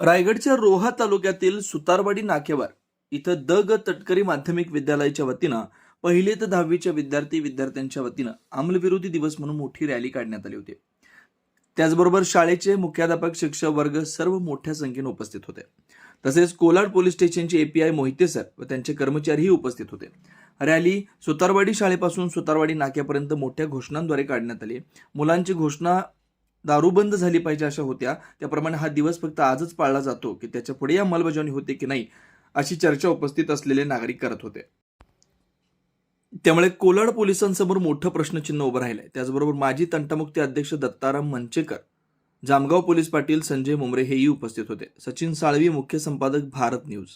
रायगडच्या रोहा तालुक्यातील सुतारवाडी नाक्यावर इथं द ग तटकरी माध्यमिक विद्यालयाच्या वतीनं पहिले ते दहावीच्या विद्यार्थी विद्यार्थ्यांच्या वतीनं अंमलविरोधी दिवस म्हणून मोठी रॅली काढण्यात आली होती. त्याचबरोबर शाळेचे मुख्याध्यापक शिक्षक वर्ग सर्व मोठ्या संख्येने उपस्थित होते. तसेच कोलाड पोलीस स्टेशनचे एपीआय मोहिते सर व त्यांचे कर्मचारीही उपस्थित होते. रॅली सुतारवाडी शाळेपासून सुतारवाडी नाक्यापर्यंत मोठ्या घोषणांद्वारे काढण्यात आली. मुलांची घोषणा दारूबंद झाली पाहिजे अशा होत्या. त्याप्रमाणे हा दिवस फक्त आजच पाळला जातो की त्याच्या पुढे अंमलबजावणी होते की नाही अशी चर्चा उपस्थित असलेले नागरिक करत होते. त्यामुळे कोलाड पोलिसांसमोर मोठं प्रश्नचिन्ह उभं राहिलंय. त्याचबरोबर माजी तंटामुक्ती अध्यक्ष दत्ताराम मंचेकर जामगाव पोलीस पाटील संजय मुंबरे हेही उपस्थित होते. सचिन साळवी मुख्य संपादक भारत न्यूज.